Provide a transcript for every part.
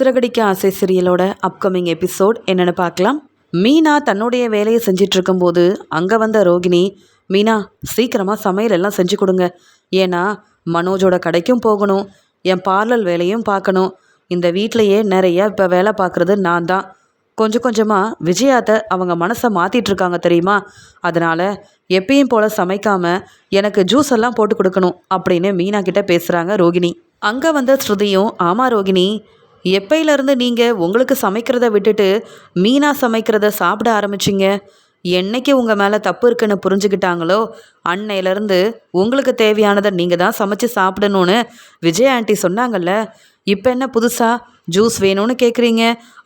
சிறகடிக்க ஆசை சீரியலோட upcoming episode என்னென்னு பார்க்கலாம். மீனா தன்னுடைய வேலையை செஞ்சிட்டு இருக்கும்போது அங்கே வந்த ரோகிணி மீனா சீக்கிரமாக சமையல் எல்லாம் செஞ்சு கொடுங்க. ஏன்னா மனோஜோட கடைக்கும் போகணும் என் பார்லர் வேலையும் பார்க்கணும். இந்த வீட்டிலையே நிறைய இப்போ வேலை பார்க்குறது நான் தான். கொஞ்சம் கொஞ்சமாக விஜயாத்தை அவங்க மனசை மாற்றிட்டு இருக்காங்க தெரியுமா? அதனால் எப்பயும் போல் சமைக்காம எனக்கு ஜூஸ் எல்லாம் போட்டு கொடுக்கணும் அப்படின்னு மீனா கிட்ட பேசுகிறாங்க ரோகிணி. அங்கே வந்த ஸ்ருதியும் ஆமா ரோகிணி எப்பையிலேருந்து நீங்கள் உங்களுக்கு சமைக்கிறத விட்டுட்டு மீனாக சமைக்கிறத சாப்பிட ஆரம்பிச்சிங்க? என்னைக்கு உங்கள் மேலே தப்பு இருக்குன்னு புரிஞ்சுக்கிட்டாங்களோ அன்னையிலேருந்து உங்களுக்கு தேவையானதை நீங்கள் தான் சமைச்சு சாப்பிடணும்னு விஜய் ஆண்டி சொன்னாங்கல்ல? இப்போ என்ன புதுசாக ஜூஸ் வேணும்னு கேட்குறீங்க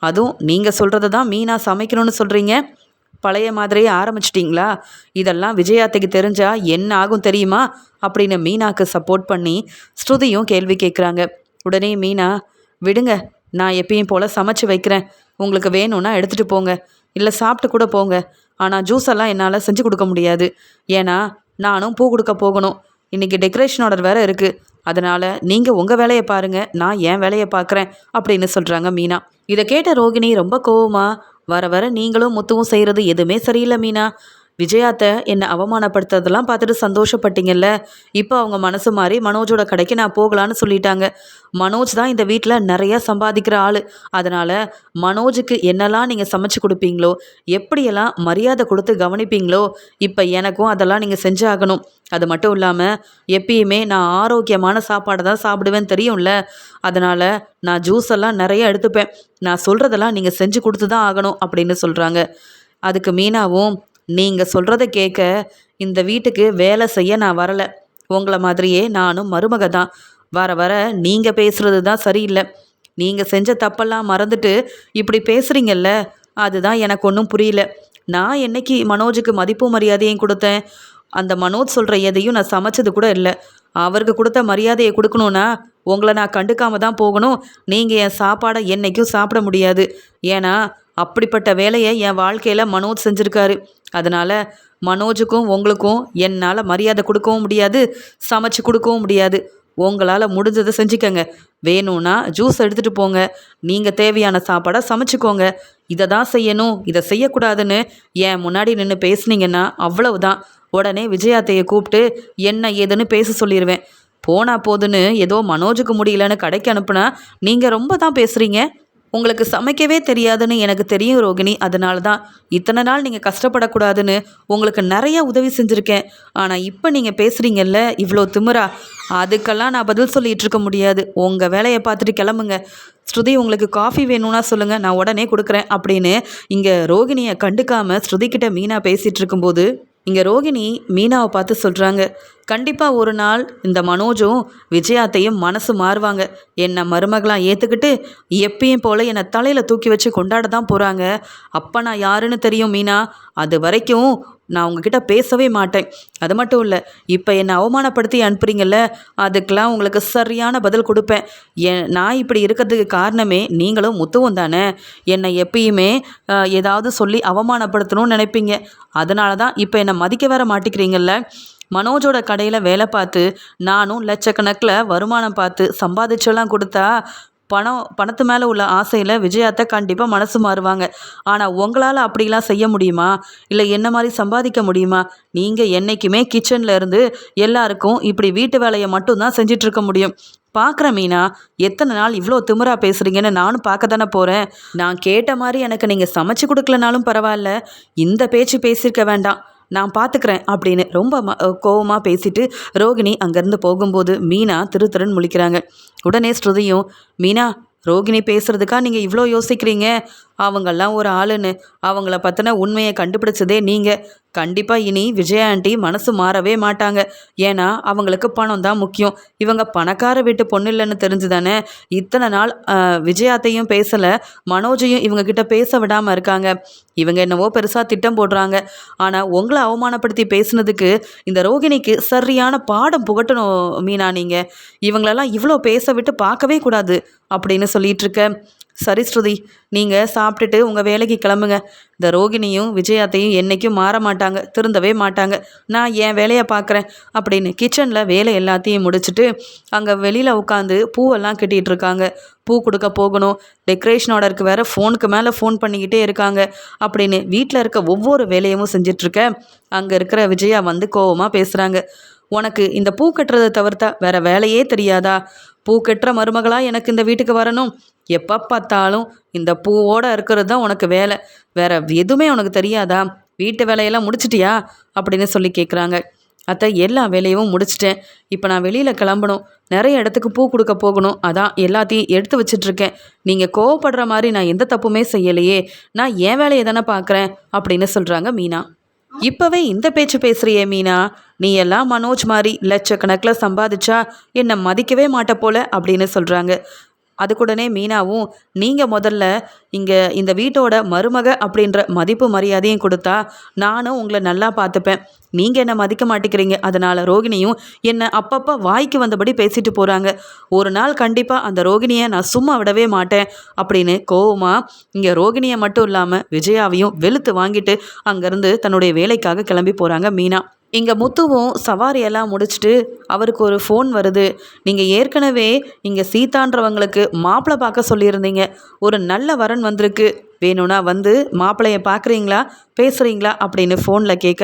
அதுவும் நீங்கள் சொல்கிறத தான் மீனாக சமைக்கணும்னு சொல்கிறீங்க பழைய மாதிரியே ஆரம்பிச்சிட்டிங்களா? இதெல்லாம் விஜயாத்தைக்கு தெரிஞ்சா என்ன ஆகும் தெரியுமா? அப்படின்னு மீனாக்கு சப்போர்ட் பண்ணி ஸ்ருதியும் கேள்வி கேட்குறாங்க உடனே மீனா விடுங்க நான் எப்பயும் போல் சமைச்சு வைக்கிறேன். உங்களுக்கு வேணும்னா எடுத்துகிட்டு போங்க. இல்லை சாப்பிட்டு கூட போங்க. ஆனால் ஜூஸ் எல்லாம் என்னால் செஞ்சு கொடுக்க முடியாது. ஏன்னா நானும் பூ கொடுக்க போகணும். இன்றைக்கி டெக்கரேஷன் ஆர்டர் வேறு இருக்குது அதனால் நீங்கள் உங்கள் வேலையை பாருங்கள் நான் என் வேலையை பார்க்குறேன் அப்படின்னு சொல்கிறாங்க மீனா. இதை கேட்ட ரோகிணி ரொம்ப கோவமா வர வர நீங்களும் முத்துவும் செய்கிறது எதுவுமே சரியில்லை மீனா. விஜயாத்தை என்னை அவமானப்படுத்துறதெல்லாம் பார்த்துட்டு சந்தோஷப்பட்டீங்கல்ல? இப்போ அவங்க மனசு மாறி மனோஜோட கடைக்கு நான் போகலான்னு சொல்லிட்டாங்க. மனோஜ் தான் இந்த வீட்டில் நிறையா சம்பாதிக்கிற ஆள். அதனால் மனோஜுக்கு என்னெல்லாம் நீங்கள் சமைச்சு கொடுப்பீங்களோ எப்படியெல்லாம் மரியாதை கொடுத்து கவனிப்பீங்களோ இப்போ எனக்கும் அதெல்லாம் நீங்கள் செஞ்சாகணும். அது மட்டும் இல்லாமல் எப்பயுமே நான் ஆரோக்கியமான சாப்பாடை தான் சாப்பிடுவேன்னு தெரியும்ல? அதனால் நான் ஜூஸ் எல்லாம் நிறைய எடுத்துப்பேன். நான் சொல்கிறதெல்லாம் நீங்கள் செஞ்சு கொடுத்து தான் ஆகணும் அப்படின்னு சொல்கிறாங்க அதுக்கு மீனாவும் நீங்கள் சொல்கிறத கேட்க இந்த வீட்டுக்கு வேலை செய்ய நான் வரலை. உங்களை மாதிரியே நானும் மருமக தான். வர வர நீங்கள் பேசுகிறது தான் சரியில்லை. நீங்கள் செஞ்ச தப்பெல்லாம் மறந்துட்டு இப்படி பேசுகிறீங்கல்ல அதுதான் எனக்கு ஒன்றும் புரியல. நான் என்னைக்கு மனோஜுக்கு மதிப்பும் மரியாதையும் கொடுத்தேன்? அந்த மனோஜ் சொல்கிற எதையும் நான் சமைச்சது கூட இல்லை. அவருக்கு கொடுத்த மரியாதையை கொடுக்கணுன்னா உங்களை நான் கண்டுக்காம தான் போகணும். நீங்கள் என் சாப்பாடை என்றைக்கும் சாப்பிட முடியாது. ஏன்னா அப்படிப்பட்ட வேலையை என் வாழ்க்கையில் மனோஜ் செஞ்சுருக்காரு. அதனால் மனோஜுக்கும் உங்களுக்கும் என்னால் மரியாதை கொடுக்கவும் முடியாது சமைச்சு கொடுக்கவும் முடியாது. உங்களால் முடிஞ்சதை செஞ்சுக்கங்க. வேணும்னா ஜூஸ் எடுத்துகிட்டு போங்க. நீங்கள் தேவையான சாப்பாடை சமைச்சிக்கோங்க. இதை தான் செய்யணும். இதை செய்யக்கூடாதுன்னு என் முன்னாடி நின்று பேசுனீங்கன்னா அவ்வளவுதான். உடனே விஜயாத்தையை கூப்பிட்டு என்ன ஏதுன்னு பேச சொல்லிடுவேன் போனா போதுன்னு ஏதோ மனோஜுக்கு முடியலன்னு கடைக்கு அனுப்புனா நீங்கள் ரொம்ப தான் பேசுகிறீங்க உங்களுக்கு சமைக்கவே தெரியாதுன்னு எனக்கு தெரியும் ரோகிணி. அதனால தான் இத்தனை நாள் நீங்கள் கஷ்டப்படக்கூடாதுன்னு உங்களுக்கு நிறைய உதவி செஞ்சுருக்கேன். ஆனால் இப்போ நீங்கள் பேசுகிறீங்கல்ல இவ்வளோ திமிரா அதுக்கெல்லாம் நான் பதில் சொல்லிகிட்டு இருக்க முடியாது. உங்கள் வேலையை பார்த்துட்டு கிளம்புங்க. ஸ்ருதி உங்களுக்கு காஃபி வேணும்னா சொல்லுங்கள் நான் உடனே கொடுக்குறேன் அப்படின்னு இங்கே ரோகிணியை கண்டுக்காமல் ஸ்ருதிக்கிட்ட மீனா பேசிகிட்டு இருக்கும்போது இங்கே ரோகிணி மீனாவை பார்த்து சொல்கிறாங்க கண்டிப்பாக ஒரு நாள் இந்த மனோஜும் விஜயாத்தையும் மனசு மாறுவாங்க. என்னை மருமகளாக ஏற்றுக்கிட்டு எப்பயும் போல் என்னை தலையில் தூக்கி வச்சு கொண்டாட தான் போகிறாங்க அப்போ நான் யாருன்னு தெரியும் மீனா? அது வரைக்கும் நான் உங்ககிட்ட பேசவே மாட்டேன். அது மட்டும் இல்லை இப்போ என்னை அவமானப்படுத்தி அனுப்புறீங்கல்ல அதுக்கெலாம் உங்களுக்கு சரியான பதில் கொடுப்பேன். என் நான் இப்படி இருக்கிறதுக்கு காரணமே நீங்களும் முத்துவும் தானே? என்னை எப்பயுமே ஏதாவது சொல்லி அவமானப்படுத்தணும்னு நினைப்பீங்க. அதனால தான் இப்போ என்னை மதிக்க வர மாட்டிக்கிறீங்கல்ல. மனோஜோட கடையில் வேலை பார்த்து நானும் லட்சக்கணக்கில் வருமானம் பார்த்து சம்பாதிச்செல்லாம் கொடுத்தா பணம் பணத்து மேலே உள்ள ஆசையில் விஜயாத்தை கண்டிப்பாக மனசு மாறுவாங்க. ஆனால் உங்களால் அப்படிலாம் செய்ய முடியுமா? இல்லை என்ன மாதிரி சம்பாதிக்க முடியுமா? நீங்கள் என்றைக்குமே கிச்சனில் இருந்து எல்லாருக்கும் இப்படி வீட்டு வேலையை மட்டும்தான் செஞ்சிட்ருக்க முடியும். பார்க்குற மீனா எத்தனை நாள் இவ்வளோ திமுறா பேசுகிறீங்கன்னு நானும் பார்க்க தானே போகிறேன் நான் கேட்ட மாதிரி எனக்கு நீங்கள் சமைச்சு கொடுக்கலனாலும் பரவாயில்ல. இந்த பேச்சு பேசியிருக்க வேண்டாம். நான் பார்த்துக்கிறேன் அப்படின்னு ரொம்ப ம கோவமாக பேசிட்டு ரோகிணி அங்கேருந்து போகும்போது மீனா திரு திருன்னு முழிக்கிறாங்க. உடனே ஸ்ருதியும் மீனா ரோகிணி பேசுகிறதுக்கா நீங்கள் இவ்வளோ யோசிக்கிறீங்க? அவங்கெல்லாம் ஒரு ஆளுன்னு. அவங்கள பற்றின உண்மையை கண்டுபிடிச்சதே நீங்கள் கண்டிப்பாக இனி விஜயா ஆண்டி மனசு மாறவே மாட்டாங்க. ஏன்னா அவங்களுக்கு பணம் தான் முக்கியம். இவங்க பணக்கார வீட்டு பொண்ணு இல்லைன்னு தெரிஞ்சு தானே இத்தனை நாள் விஜயாத்தையும் பேசலை. மனோஜையும் இவங்க கிட்ட பேச விடாமல் இருக்காங்க. இவங்க என்னவோ பெருசாக திட்டம் போடுறாங்க. ஆனால் உங்களை அவமானப்படுத்தி பேசுனதுக்கு இந்த ரோகிணிக்கு சரியான பாடம் புகட்டணும் மீனா நீங்கள் இவங்களெல்லாம் இவ்வளோ பேச விட்டு பார்க்கவே கூடாது அப்படின்னு சொல்லிட்டு இருக்க. சரி ஸ்ருதி நீங்கள் சாப்பிட்டுட்டு உங்கள் வேலைக்கு கிளம்புங்க. இந்த ரோகிணியும் விஜயாத்தையும் என்றைக்கும் மாற மாட்டாங்க திருந்தவே மாட்டாங்க. நான் என் வேலையை பார்க்குறேன் அப்படின்னு கிச்சனில் வேலை எல்லாத்தையும் முடிச்சுட்டு அங்கே வெளியில் உட்காந்து பூவெல்லாம் கட்டிகிட்டு இருக்காங்க. பூ கொடுக்க போகணும். டெக்கரேஷன் ஆர்டருக்கு வேறு ஃபோனுக்கு மேலே ஃபோன் பண்ணிக்கிட்டே இருக்காங்க அப்படின்னு வீட்டில் இருக்க ஒவ்வொரு வேலையும் செஞ்சிட்ருக்க அங்கே இருக்கிற விஜயா வந்து கோவமாக பேசுகிறாங்க உனக்கு இந்த பூ கட்டுறதை தவிர்த்தா வேற வேலையே தெரியாதா? பூ கட்டுற மருமகளாக எனக்கு இந்த வீட்டுக்கு வரணும். எப்போ பார்த்தாலும் இந்த பூவோட இருக்கிறது தான் உனக்கு வேலை. வேற எதுவுமே உனக்கு தெரியாதா? வீட்டு வேலையெல்லாம் முடிச்சிட்டியா? அப்படின்னு சொல்லி கேட்குறாங்க அத்தை எல்லா வேலையும் முடிச்சிட்டேன். இப்போ நான் வெளியில் கிளம்பணும். நிறைய இடத்துக்கு பூ கொடுக்க போகணும். அதான் எல்லாத்தையும் எடுத்து வச்சிட்ருக்கேன் நீங்கள் கோவப்படுற மாதிரி நான் எந்த தப்புமே செய்யலையே. நான் என் வேலையை தானே பார்க்குறேன். அப்படின்னு சொல்கிறாங்க மீனா. இப்போவே இந்த பேச்சு பேசுகிறியே மீனா. நீ எல்லாம் மனோஜ் மாதிரி லட்சக்கணக்கில் சம்பாதிச்சா என்னை மதிக்கவே மாட்ட போல அப்படின்னு சொல்கிறாங்க அதுக்குடனே மீனாவும் நீங்கள் முதல்ல இங்கே இந்த வீட்டோட மருமக அப்படின்ற மதிப்பு மரியாதையும் கொடுத்தா நானும் உங்களை நல்லா பார்த்துப்பேன். நீங்கள் என்னை மதிக்க மாட்டேங்கிறீங்க? அதனால் ரோகிணியும் என்னை அப்பப்போ வாய்க்கு வந்தபடி பேசிட்டு போகிறாங்க ஒரு நாள் கண்டிப்பாக அந்த ரோகிணியை நான் சும்மா விடவே மாட்டேன் அப்படின்னு கோவமாக இங்கே ரோகிணியை மட்டும் இல்லாமல் விஜயாவையும் வெளுத்து வாங்கிட்டு அங்கேருந்து தன்னுடைய வேலைக்காக கிளம்பி போகிறாங்க மீனா. இங்கே முத்துவும் சவாரியெல்லாம் முடிச்சுட்டு அவருக்கு ஒரு ஃபோன் வருது. நீங்கள் ஏற்கனவே இங்கே சீதான்றவங்களுக்கு மாப்பிள்ளை பார்க்க சொல்லியிருந்தீங்க. ஒரு நல்ல வரன் வந்திருக்கு. வேணும்னா வந்து மாப்பிள்ளைய பார்க்குறீங்களா? பேசுகிறீங்களா அப்படின்னு ஃபோனில் கேட்க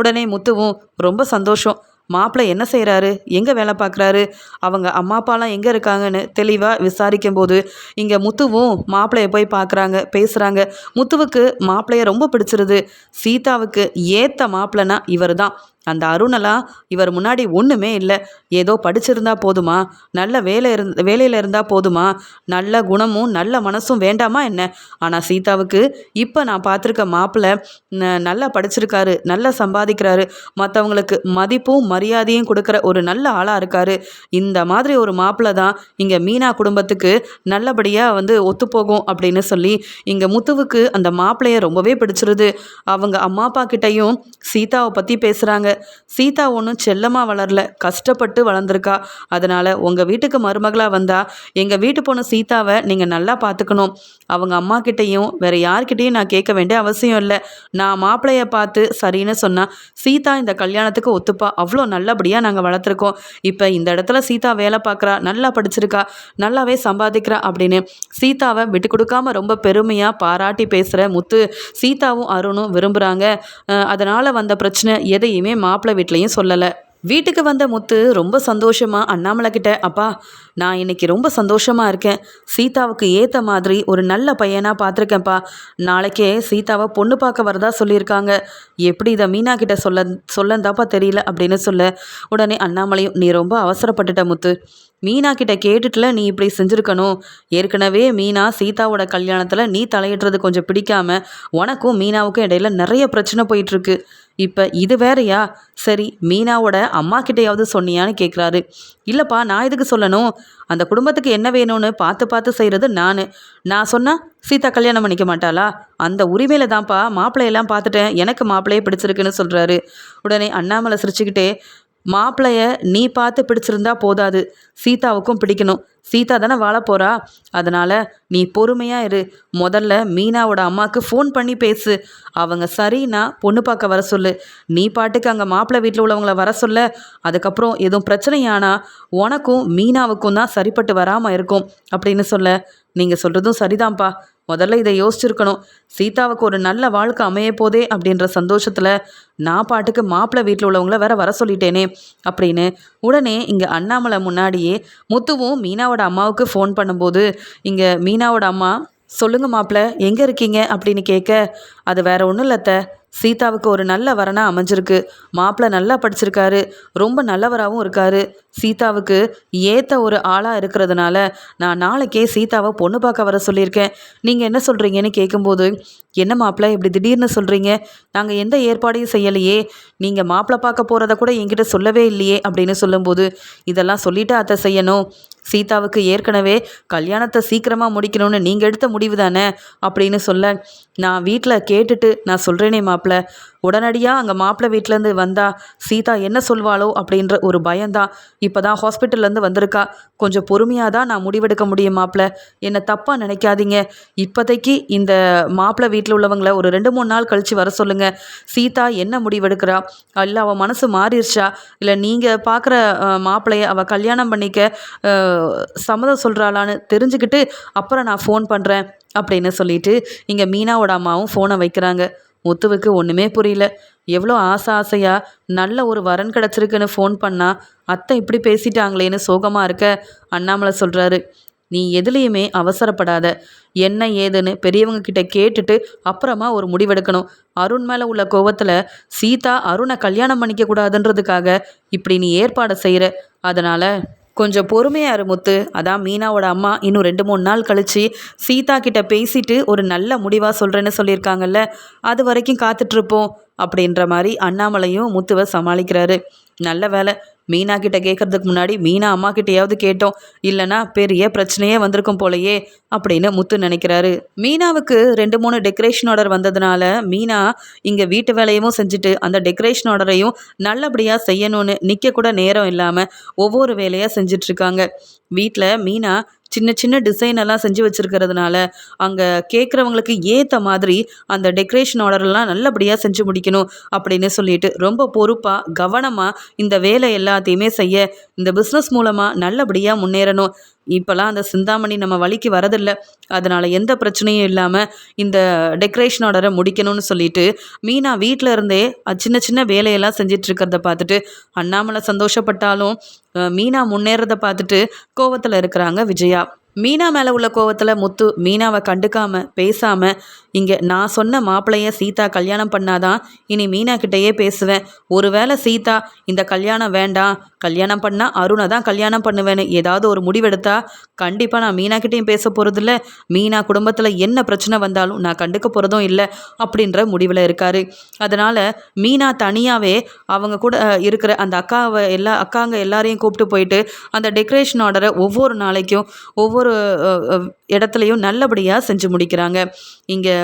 உடனே முத்துவும் ரொம்ப சந்தோஷம். மாப்பிள்ளை என்ன செய்கிறாரு எங்கே வேலை பார்க்குறாரு? அவங்க அம்மா அப்பாலாம் எங்கே இருக்காங்கன்னு தெளிவாக விசாரிக்கும் போது இங்கே முத்துவும் மாப்பிள்ளைய போய் பார்க்குறாங்க பேசுகிறாங்க முத்துவுக்கு மாப்பிள்ளைய ரொம்ப பிடிச்சிருது. சீதாவுக்கு ஏற்ற மாப்பிள்ளைனா இவர் தான் அந்த அருணெல்லாம் இவர் முன்னாடி ஒன்றுமே இல்லை. ஏதோ படிச்சிருந்தா போதுமா? நல்ல வேலை இருந் வேலையில் இருந்தால் போதுமா? நல்ல குணமும் நல்ல மனசும் வேண்டாமா என்ன? ஆனால் சீதாவுக்கு இப்போ நான் பார்த்துருக்க மாப்பிள்ளை நல்லா படிச்சிருக்காரு நல்லா சம்பாதிக்கிறாரு. மற்றவங்களுக்கு மதிப்பும் மரியாதையும் கொடுக்குற ஒரு நல்ல ஆளாக இருக்கார். இந்த மாதிரி ஒரு மாப்பிள்ளை தான் இங்கே மீனா குடும்பத்துக்கு நல்லபடியாக வந்து ஒத்துப்போகும் அப்படின்னு சொல்லி இங்கே முத்துவுக்கு அந்த மாப்பிள்ளைய ரொம்பவே பிடிச்சிருது. அவங்க அம்மா அப்பா கிட்டையும் சீதாவை பற்றி பேசுகிறாங்க சீதா ஒன்றும் செல்லமாக வளரல. கஷ்டப்பட்டு வளர்ந்துருக்கா. அதனால் உங்கள் வீட்டுக்கு மருமகளாக வந்தால் எங்கள் வீட்டு பொண்ணு சீதாவை நீங்கள் நல்லா பார்த்துக்கணும் அவங்க அம்மா கிட்டேயும் வேறு யார்கிட்டேயும் நான் கேட்க வேண்டிய அவசியம் இல்லை. நான் மாப்பிள்ளைய பார்த்து சரின்னு சொன்னால் சீதா இந்த கல்யாணத்துக்கு ஒத்துப்பா. அவ்வளோ நல்லபடியாக நாங்கள் வளர்த்துருக்கோம். இப்போ இந்த இடத்துல சீதா வேலை பார்க்குறா நல்லா படிச்சிருக்கா நல்லாவே சம்பாதிக்கிறா அப்படின்னு சீதாவை விட்டு கொடுக்காம ரொம்ப பெருமையாக பாராட்டி பேசுகிற முத்து சீதாவும் அருணும் விரும்புகிறாங்க அதனால் வந்த பிரச்சனை எதையுமே மாப்பிள்ளை வீட்லேயும் சொல்லலை. வீட்டுக்கு வந்த முத்து ரொம்ப சந்தோஷமாக அண்ணாமலை கிட்ட அப்பா நான் இன்னைக்கு ரொம்ப சந்தோஷமாக இருக்கேன். சீதாவுக்கு ஏற்ற மாதிரி ஒரு நல்ல பையனாக பார்த்துருக்கேன்ப்பா நாளைக்கே சீதாவை பொண்ணு பார்க்க வரதா சொல்லியிருக்காங்க. எப்படி இதை மீனா கிட்ட சொல்ல சொல்லந்தாப்பா தெரியல அப்படின்னு சொல்ல உடனே அண்ணாமலையும் நீ ரொம்ப அவசரப்பட்டுட்ட முத்து. மீனா கிட்ட கேட்டுட்டுல நீ இப்படி செஞ்சுருக்கணும். ஏற்கனவே மீனா சீதாவோட கல்யாணத்தில் நீ தலையிடுறது கொஞ்சம் பிடிக்காம உனக்கும் மீனாவுக்கும் இடையில நிறைய பிரச்சனை போயிட்டுருக்கு இப்போ இது வேறையா? சரி மீனாவோட அம்மா கிட்டேயாவது சொன்னியான்னு கேட்குறாரு இல்லைப்பா நான் எதுக்கு சொல்லணும்? அந்த குடும்பத்துக்கு என்ன வேணும்னு பார்த்து பார்த்து செய்கிறது நான். நான் சொன்னால் சீதா கல்யாணம் பண்ணிக்க மாட்டாளா? அந்த உரிமையில் தான்ப்பா மாப்பிள்ளையெல்லாம் பார்த்துட்டேன். எனக்கு மாப்பிள்ளையே பிடிச்சிருக்குன்னு சொல்கிறாரு உடனே அண்ணாமலை சிரிச்சுக்கிட்டே மாப்பிள்ளைய நீ பார்த்து பிடிச்சிருந்தா போதாது. சீதாவுக்கும் பிடிக்கணும். சீதா தானே வாழ போகிறா அதனால் நீ பொறுமையாக இரு. முதல்ல மீனாவோட அம்மாவுக்கு ஃபோன் பண்ணி பேசு. அவங்க சரின்னா பொண்ணு பார்க்க வர சொல்லு. நீ பாட்டுக்கு அங்கே மாப்பிள்ளை வீட்டில் உள்ளவங்கள வர சொல்ல. அதுக்கப்புறம் எதுவும் பிரச்சனையானா உனக்கும் மீனாவுக்கும் தான் சரிப்பட்டு வராமல் இருக்கும் அப்படின்னு சொல்ல. நீங்கள் சொல்கிறதும் சரிதான்ப்பா. முதல்ல இதை யோசிச்சிருக்கணும். சீதாவுக்கு ஒரு நல்ல வாழ்க்கை அமைய போதே அப்படின்ற சந்தோஷத்தில் நான் பாட்டுக்கு மாப்பிள்ளை வீட்டில் உள்ளவங்கள வேற வர சொல்லிட்டேனே அப்படின்னு உடனே இங்கே அண்ணாமலை முன்னாடியே முத்துவும் மீனாவோட அம்மாவுக்கு ஃபோன் பண்ணும்போது இங்கே மீனாவோட அம்மா சொல்லுங்க மாப்பிள்ள எங்கே இருக்கீங்க? அப்படின்னு கேட்க அது வேற ஒன்றும் இல்லத்த சீதாவுக்கு ஒரு நல்ல வரனாக அமைஞ்சிருக்கு. மாப்பிள்ளை நல்லா படிச்சிருக்காரு. ரொம்ப நல்லவராகவும் இருக்காரு. சீதாவுக்கு ஏற்ற ஒரு ஆளாக இருக்கிறதுனால நான் நாளைக்கே சீதாவை பொண்ணு பார்க்க வர சொல்லியிருக்கேன். நீங்கள் என்ன சொல்கிறீங்கன்னு கேட்கும்போது என்ன மாப்பிள்ளை இப்படி திடீர்னு சொல்கிறீங்க நாங்கள் எந்த ஏற்பாடையும் செய்யலையே. நீங்கள் மாப்பிள்ளை பார்க்க போகிறத கூட என்கிட்ட சொல்லவே இல்லையே அப்படின்னு சொல்லும்போது இதெல்லாம் சொல்லிவிட்டு அத்தை செய்யணும். சீதாவுக்கு ஏற்கனவே கல்யாணத்தை சீக்கிரமாக முடிக்கணும்னு நீங்கள் எடுத்த முடிவு தானே? அப்படின்னு சொல்ல நான் வீட்டில் கே கேட்டுட்டு நான் சொல்கிறேனே மாப்பிள்ள உடனடியாக அங்கே மாப்பிள்ளை வீட்டிலேருந்து வந்தா சீதா என்ன சொல்வாளோ? அப்படின்ற ஒரு பயம்தான் இப்போ தான் ஹாஸ்பிட்டல்லேருந்து வந்திருக்கா. கொஞ்சம் பொறுமையாக தான் நான் முடிவெடுக்க முடியும் மாப்பிள்ள என்னை தப்பாக நினைக்காதீங்க. இப்போதைக்கு இந்த மாப்பிள்ளை வீட்டில் உள்ளவங்களை ஒரு ரெண்டு மூணு நாள் கழித்து வர சொல்லுங்கள் சீதா என்ன முடிவெடுக்கிறா? இல்லை அவள் மனசு மாறிடுச்சா இல்லை நீங்கள் பார்க்குற மாப்பிள்ளைய அவள் கல்யாணம் பண்ணிக்க சம்மதம் சொல்கிறாளான்னு தெரிஞ்சுக்கிட்டு அப்புறம் நான் ஃபோன் பண்ணுறேன் அப்படின்னு சொல்லிட்டு இங்கே மீனாவோட அம்மாவும் ஃபோனை வைக்கிறாங்க. முத்துவுக்கு ஒன்றுமே புரியல. எவ்வளோ ஆசை ஆசையாக நல்ல ஒரு வரன் கிடச்சிருக்குன்னு ஃபோன் பண்ணால் அத்தை இப்படி பேசிட்டாங்களேன்னு சோகமாக இருக்க அண்ணாமலை சொல்கிறாரு நீ எதுலேயுமே அவசரப்படாத. என்ன ஏதுன்னு பெரியவங்க கிட்ட கேட்டுட்டு அப்புறமா ஒரு முடிவெடுக்கணும். அருண் மேலே உள்ள கோவத்தில் சீதா அருணை கல்யாணம் பண்ணிக்க கூடாதுன்றதுக்காக இப்படி நீ ஏற்பாடு செய்கிற அதனால் கொஞ்சம் பொறுமையா முத்து. அதான் மீனாவோட அம்மா இன்னும் ரெண்டு மூணு நாள் கழிச்சு சீதா கிட்ட பேசிட்டு ஒரு நல்ல முடிவாக சொல்கிறேன்னு சொல்லியிருக்காங்கல்ல அது வரைக்கும் காத்துட்ருப்போம் அப்படின்ற மாதிரி அண்ணாமலையும் முத்துவை சமாளிக்கிறாரு. நல்ல வேலை மீனா கிட்ட கேட்கறதுக்கு முன்னாடி மீனா அம்மா கிட்டயாவது கேட்டோம். இல்லைன்னா பெரிய பிரச்சனையே வந்திருக்கும் போலயே அப்படின்னு முத்து நினைக்கிறாரு. மீனாவுக்கு ரெண்டு மூணு டெக்கரேஷன் ஆர்டர் வந்ததுனால மீனா இங்கே வீட்டு வேலையும் செஞ்சுட்டு அந்த டெக்கரேஷன் ஆர்டரையும் நல்லபடியாக செய்யணும்னு நிற்க கூட நேரம் இல்லாமல் ஒவ்வொரு வேலையாக செஞ்சிட்ருக்காங்க வீட்டில் மீனா சின்ன சின்ன டிசைன் எல்லாம் செஞ்சு வச்சுருக்கிறதுனால அங்கே கேட்குறவங்களுக்கு ஏற்ற மாதிரி அந்த டெக்கரேஷன் ஆர்டர்லாம் நல்லபடியாக செஞ்சு முடிக்கணும் அப்படின்னு சொல்லிட்டு ரொம்ப பொறுப்பாக கவனமாக இந்த வேலை எல்லாத்தையுமே செய்ய இந்த பிஸ்னஸ் மூலமாக நல்லபடியாக முன்னேறணும். இப்போலாம் அந்த சிந்தாமணி நம்ம வழிக்கு வரதில்லை. அதனால் எந்த பிரச்சனையும் இல்லாமல் இந்த டெக்கரேஷன் ஆர்டரை முடிக்கணும்னு சொல்லிட்டு மீனா வீட்டில் இருந்தே சின்ன சின்ன வேலையெல்லாம் செஞ்சிட்ருக்கிறத பார்த்துட்டு அண்ணாமலை சந்தோஷப்பட்டாலும் மீனா முன்னேறதை பார்த்துட்டு கோவத்தில் இருக்கிறாங்க விஜயா. மீனா மேலே உள்ள கோவத்தில் முத்து மீனாவை கண்டுக்காமல் பேசாமல் இங்கே நான் சொன்ன மாப்பிள்ளைய சீதா கல்யாணம் பண்ணாதான் இனி மீனா கிட்டேயே பேசுவேன். ஒருவேளை சீதா இந்த கல்யாணம் வேண்டாம். கல்யாணம் பண்ணால் அருணை தான் கல்யாணம் பண்ணுவேன்னு ஏதாவது ஒரு முடிவெடுத்தா கண்டிப்பாக நான் மீனா கிட்டேயும் பேச போகிறதில்ல மீனா குடும்பத்தில் என்ன பிரச்சனை வந்தாலும் நான் கண்டுக்க போகிறதும் இல்லை அப்படின்ற முடிவில் இருக்கார். அதனால் மீனா தனியாகவே அவங்க கூட இருக்கிற அந்த அக்காவை எல்லா அக்காங்க எல்லாரையும் கூப்பிட்டு போயிட்டு அந்த டெக்கரேஷன் ஆர்டரை ஒவ்வொரு நாளைக்கும் ஒவ்வொரு ஒவ்வொரு இடத்துலையும் நல்லபடியாக செஞ்சு முடிக்கிறாங்க. இங்கே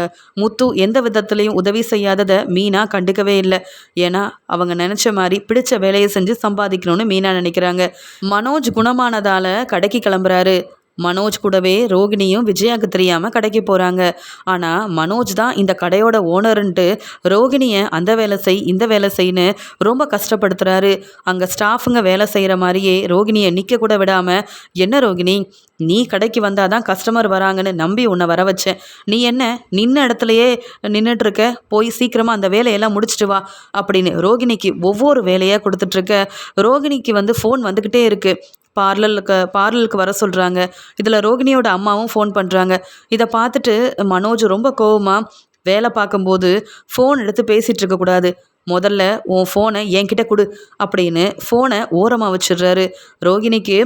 முத்து எந்த விதத்துலையும் உதவி செய்யாததை மீனா கண்டுக்கவே இல்லை. ஏன்னா அவங்க நினச்ச மாதிரி பிடிச்ச வேலையை செஞ்சு சம்பாதிக்கணும்னு மீனா நினைக்கிறாங்க. மனோஜ் குணமானதால் கடைக்கு கிளம்புறாரு. மனோஜ் கூடவே ரோகிணியும் விஜயாக்கு தெரியாமல் கடைக்கு போகிறாங்க ஆனால் மனோஜ் தான் இந்த கடையோட ஓனருன்ட்டு ரோகிணியை அந்த வேலை செய் இந்த வேலை செய்ன்னு ரொம்ப கஷ்டப்படுத்துகிறாரு அங்கே ஸ்டாஃபுங்க வேலை செய்கிற மாதிரியே ரோகிணியை நிற்க கூட விடாமல் என்ன ரோகிணி நீ கடைக்கு வந்தால் தான் கஸ்டமர் வராங்கன்னு நம்பி உன்னை வர வச்சேன். நீ என்ன நின்ன இடத்துலையே நின்றுட்டுருக்க போய் சீக்கிரமாக அந்த வேலையெல்லாம் முடிச்சிட்டு வா அப்படின்னு ரோகிணிக்கு ஒவ்வொரு வேலையாக கொடுத்துட்ருக்க ரோகிணிக்கு வந்து ஃபோன் வந்துக்கிட்டே இருக்குது பார்லருக்கு பார்லருக்கு வர சொல்கிறாங்க இதில் ரோகிணியோட அம்மாவும் ஃபோன் பண்ணுறாங்க இதை பார்த்துட்டு மனோஜ் ரொம்ப கோவமாக வேலை பார்க்கும்போது ஃபோன் எடுத்து பேசிகிட்டு இருக்கக்கூடாது முதல்ல உன் ஃபோனை என்கிட்ட கொடு அப்படின்னு ஃபோனை ஓரமாக வச்சிடுறாரு. ரோகிணிக்கு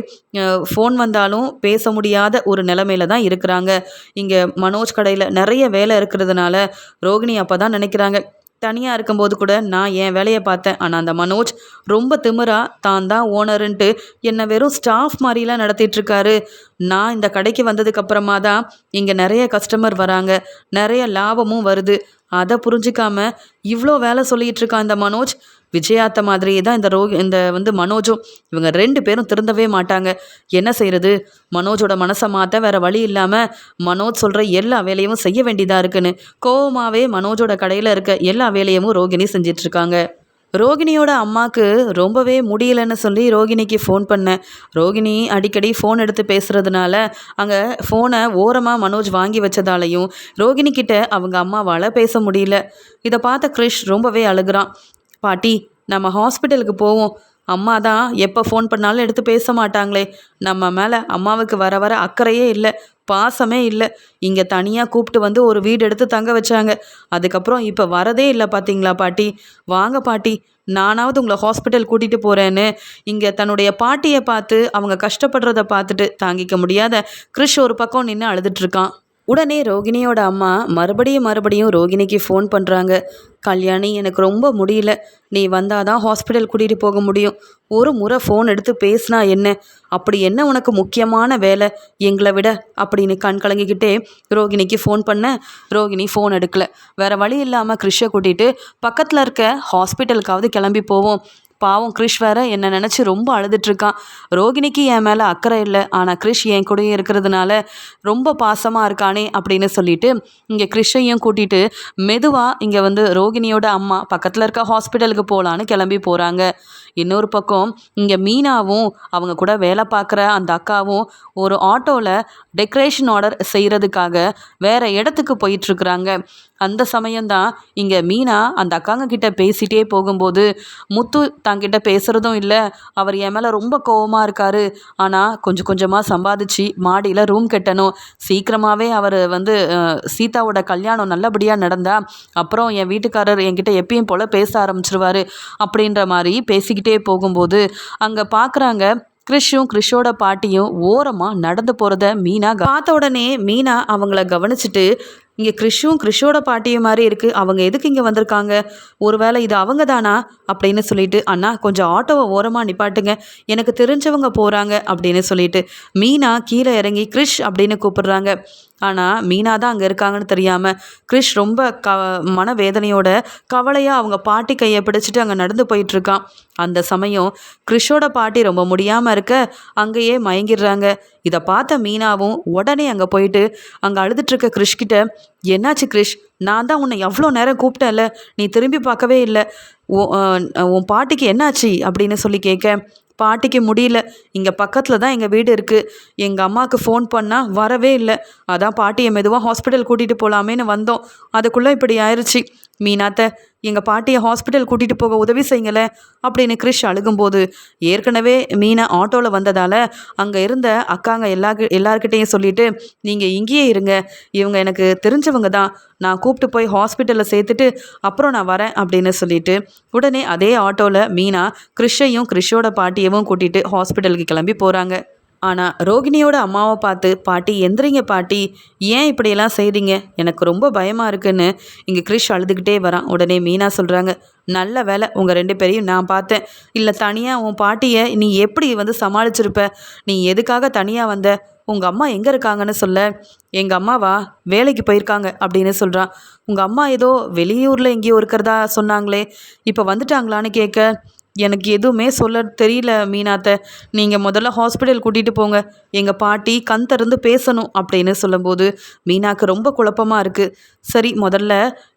ஃபோன் வந்தாலும் பேச முடியாத ஒரு நிலமையில தான் இருக்கிறாங்க. இங்கே மனோஜ் கடையில் நிறைய வேலை இருக்கிறதுனால ரோகிணி அப்போ தான் நினைக்கிறாங்க தனியாக இருக்கும்போது கூட நான் என் வேலையை பார்த்தேன். ஆனால் அந்த மனோஜ் ரொம்ப திமிரா தான் தான் ஓனருன்ட்டு என்னை வெறும் ஸ்டாஃப் மாதிரிலாம் நடத்திட்டுருக்காரு நான் இந்த கடைக்கு வந்ததுக்கப்புறமா தான் இங்கே நிறைய கஸ்டமர் வராங்க. நிறைய லாபமும் வருது. அதை புரிஞ்சிக்காம இவ்வளோ வேலை சொல்லிகிட்டு இருக்கான் இந்த மனோஜ். விஜயாத்த மாதிரியே தான் இந்த ரோ இந்த வந்து மனோஜும் இவங்க ரெண்டு பேரும் திருந்தவே மாட்டாங்க. என்ன செய்யறது மனோஜோட மனசை மாற்ற வேற வழி இல்லாமல் மனோஜ் சொல்கிற எல்லா வேலையும் செய்ய வேண்டியதாக இருக்குன்னு கோவமாகவே மனோஜோட கடையில் இருக்க எல்லா வேலையும் ரோகிணி செஞ்சிட்டு இருக்காங்க. ரோகிணியோட அம்மாவுக்கு ரொம்பவே முடியலன்னு சொல்லி ரோகிணிக்கு ஃபோன் பண்ணேன். ரோகிணி அடிக்கடி ஃபோன் எடுத்து பேசுகிறதுனால அங்கே ஃபோனை ஓரமாக மனோஜ் வாங்கி வச்சதாலையும் ரோகிணி கிட்ட அவங்க அம்மாவால் பேச முடியல. இதை பார்த்த கிரிஷ் ரொம்பவே அழுகுறான். பாட்டி நம்ம ஹாஸ்பிட்டலுக்கு போவோம். அம்மா தான் எப்போ ஃபோன் பண்ணாலும் எடுத்து பேச மாட்டாங்களே. நம்ம மேலே அம்மாவுக்கு வர வர அக்கறையே இல்லை பாசமே இல்லை. இங்கே தனியாக கூப்பிட்டு வந்து ஒரு வீடு எடுத்து தங்க வச்சாங்க. அதுக்கப்புறம் இப்போ வரதே இல்லை பார்த்தீங்களா பாட்டி? வாங்க பாட்டி நானாவது உங்களை ஹாஸ்பிட்டல் கூட்டிகிட்டு போகிறேன்னு இங்கே தன்னுடைய பாட்டியை பார்த்து அவங்க கஷ்டப்படுறத பார்த்துட்டு தாங்கிக்க முடியாத கிறிஷ் ஒரு பக்கம் நின்று அழுதுட்டுருக்கான் உடனே ரோகிணியோட அம்மா மறுபடியும் மறுபடியும் ரோகிணிக்கு ஃபோன் பண்ணுறாங்க கல்யாணி எனக்கு ரொம்ப முடியல. நீ வந்தால் தான் ஹாஸ்பிட்டல் கூட்டிகிட்டு போக முடியும். ஒரு முறை ஃபோன் எடுத்து பேசினா என்ன? அப்படி என்ன உனக்கு முக்கியமான வேலை? எங்களை விட அப்படின்னு கண் கலங்கிக்கிட்டே ரோகிணிக்கு ஃபோன் பண்ண ரோகிணி ஃபோன் எடுக்கல. வேற வழி இல்லாமல் கிறிஷை கூட்டிகிட்டு பக்கத்தில் இருக்க ஹாஸ்பிட்டலுக்காவது கிளம்பி போவோம். பாவம் கிறிஷ் வேற என்னை நினச்சி ரொம்ப அழுதுட்ருக்கான் ரோகிணிக்கு என் மேலே அக்கறை இல்லை. ஆனால் கிறிஷ் என் கூடயே இருக்கிறதுனால ரொம்ப பாசமாக இருக்கானே அப்படின்னு சொல்லிட்டு இங்கே கிறிஷையும் கூட்டிகிட்டு மெதுவாக இங்கே வந்து ரோகிணியோட அம்மா பக்கத்தில் இருக்க ஹாஸ்பிட்டலுக்கு போகலான்னு கிளம்பி போகிறாங்க இன்னொரு பக்கம் இங்கே மீனாவும் அவங்க கூட வேலை பார்க்குற அந்த அக்காவும் ஒரு ஆட்டோவில் டெக்கரேஷன் ஆர்டர் செய்கிறதுக்காக வேறு இடத்துக்கு போயிட்டுருக்குறாங்க. அந்த சமயம்தான் இங்கே மீனா அந்த அக்காங்க கிட்ட பேசிகிட்டே போகும்போது முத்து தங்கிட்ட பேசுகிறதும் இல்லை. அவர் என் மேலே ரொம்ப கோவமாக இருக்கார். ஆனால் கொஞ்சம் கொஞ்சமாக சம்பாதிச்சு மாடியில் ரூம் கட்டணும். சீக்கிரமாகவே அவர் வந்து சீதாவோட கல்யாணம் நல்லபடியாக நடந்தால் அப்புறம் என் வீட்டுக்காரர் என்கிட்ட எப்பயும் போல் பேச ஆரம்பிச்சிருவார் அப்படின்ற மாதிரி பேசிக்கிட்டே போகும்போது அங்கே பார்க்குறாங்க கிறிஷும் கிறிஷோட பாட்டியும் ஓரமாக நடந்து போகிறத மீனா பார்த்த உடனே மீனா அவங்கள கவனிச்சுட்டு இங்கே கிறிஷும் கிறிஷோட பாட்டியும் மாதிரி இருக்குது அவங்க எதுக்கு இங்கே வந்திருக்காங்க? ஒருவேளை இது அவங்க தானா அப்படின்னு சொல்லிட்டு அண்ணா கொஞ்சம் ஆட்டோவை ஓரமாக நிப்பாட்டுங்க. எனக்கு தெரிஞ்சவங்க போகிறாங்க அப்படின்னு சொல்லிட்டு மீனா கீழே இறங்கி கிறிஷ் அப்படின்னு கூப்பிடுறாங்க. ஆனால் மீனா தான் அங்கே இருக்காங்கன்னு தெரியாமல் கிறிஷ் ரொம்ப க மனவேதனையோட கவலையாக அவங்க பாட்டி கையை பிடிச்சிட்டு அங்கே நடந்து போயிட்டுருக்கான். அந்த சமயம் கிறிஷோட பாட்டி ரொம்ப முடியாமல் இருக்க அங்கேயே மயங்கிடுறாங்க. இதை பார்த்த மீனாவும் உடனே அங்கே போயிட்டு அங்கே அழுதுட்டுருக்க கிறிஷ்கிட்ட என்னாச்சு கிறிஷ் நான் தான் உன்னை எவ்வளோ நேரம் கூப்பிட்டேன்ல. நீ திரும்பி பார்க்கவே இல்லை. உன் பாட்டிக்கு என்னாச்சு? அப்படின்னு சொல்லி கேட்க பாட்டிக்கு முடியல. இங்கே பக்கத்தில் தான் எங்கள் வீடு இருக்குது எங்கள் அம்மாவுக்கு ஃபோன் பண்ணால் வரவே இல்லை. அதான் பாட்டியை மெதுவாக ஹாஸ்பிட்டல் கூட்டிகிட்டு போகலாமேன்னு வந்தோம். அதுக்குள்ளே இப்படி ஆயிடுச்சு மீனாத்த எங்கள் பாட்டியை ஹாஸ்பிட்டல் கூட்டிகிட்டு போக உதவி செய்யுங்களே அப்படின்னு கிரிஷ் அழுகும்போது ஏற்கனவே மீனை ஆட்டோவில் வந்ததால் அங்கே இருந்த அக்காங்க எல்லா எல்லாருக்கிட்டேயும் சொல்லிவிட்டு நீங்கள் இங்கேயே இருங்க. இவங்க எனக்கு தெரிஞ்சவங்க தான். நான் கூப்பிட்டு போய் ஹாஸ்பிட்டலில் சேர்த்துட்டு அப்புறம் நான் வரேன் அப்படின்னு சொல்லிட்டு உடனே அதே ஆட்டோவில் மீனா கிறிஷையும் கிறிஷோட பாட்டியவும் கூட்டிகிட்டு ஹாஸ்பிட்டலுக்கு கிளம்பி போகிறாங்க ஆனால் ரோகிணியோட அம்மாவை பார்த்து பாட்டி எந்திரிங்க பாட்டி. ஏன் இப்படியெல்லாம் செய்கிறீங்க எனக்கு ரொம்ப பயமாக இருக்குன்னு. இங்கே கிரிஷ் அழுதுகிட்டே வரான். உடனே மீனா சொல்கிறாங்க நல்ல வேலை. உங்கள் ரெண்டு பேரையும் நான் பார்த்தேன். இல்லை தனியாக உன் பாட்டியை நீ எப்படி வந்து சமாளிச்சிருப்ப? நீ எதுக்காக தனியாக வந்த? உங்கள் அம்மா எங்கே இருக்காங்கன்னு சொல்ல. எங்கள் அம்மாவா வேலைக்கு போயிருக்காங்க. அப்படின்னு சொல்கிறான் உங்கள் அம்மா ஏதோ வெளியூரில் எங்கேயோ இருக்கிறதா சொன்னாங்களே. இப்போ வந்துட்டாங்களான்னு கேட்க எனக்கு எதுவுமே சொல்ல தெரியல மீனாத்த. நீங்கள் முதல்ல ஹாஸ்பிட்டல் கூட்டிகிட்டு போங்க. எங்கள் பாட்டி கண் திறந்து பேசணும் அப்படின்னு சொல்லும்போது மீனாக்கு ரொம்ப குழப்பமாக இருக்குது சரி முதல்ல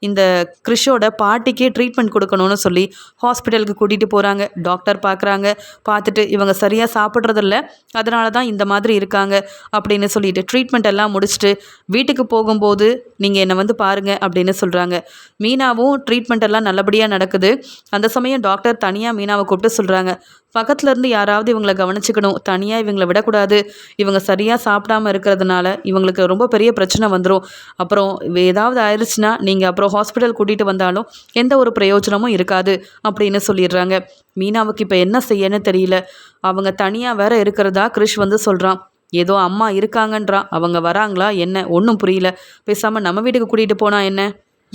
இந்த கிறிஷோட பாட்டிக்கே ட்ரீட்மெண்ட் கொடுக்கணும்னு சொல்லி ஹாஸ்பிட்டலுக்கு கூட்டிகிட்டு போகிறாங்க டாக்டர் பார்க்குறாங்க பார்த்துட்டு இவங்க சரியாக சாப்பிட்றதில்ல. அதனால தான் இந்த மாதிரி இருக்காங்க அப்படின்னு சொல்லிட்டு ட்ரீட்மெண்ட் எல்லாம் முடிச்சுட்டு வீட்டுக்கு போகும்போது நீங்கள் என்னை வந்து பாருங்கள் அப்படின்னு சொல்கிறாங்க மீனாவும் ட்ரீட்மெண்ட் எல்லாம் நல்லபடியாக நடக்குது. அந்த சமயம் டாக்டர் தனியாக மீனாவை கூப்பிட்டு சொல்கிறாங்க பக்கத்தில் இருந்து யாராவது இவங்களை கவனிச்சுக்கணும். தனியாக இவங்களை விடக்கூடாது. இவங்க சரியாக சாப்பிடாம இருக்கிறதுனால இவங்களுக்கு ரொம்ப பெரிய பிரச்சனை வந்துடும் அப்புறம் ஏதாவது ஆயிடுச்சுன்னா நீங்கள் அப்புறம் ஹாஸ்பிட்டல் கூட்டிகிட்டு வந்தாலும் எந்த ஒரு பிரயோஜனமும் இருக்காது அப்படின்னு சொல்லிடுறாங்க. மீனாவுக்கு இப்போ என்ன செய்யன்னு தெரியல. அவங்க தனியாக வேற இருக்கிறதா கிருஷ் வந்து சொல்கிறான் ஏதோ அம்மா இருக்காங்கன்றான். அவங்க வராங்களா? என்ன? ஒன்றும் புரியல. பேசாமல் நம்ம வீட்டுக்கு கூட்டிகிட்டு போனால் என்ன?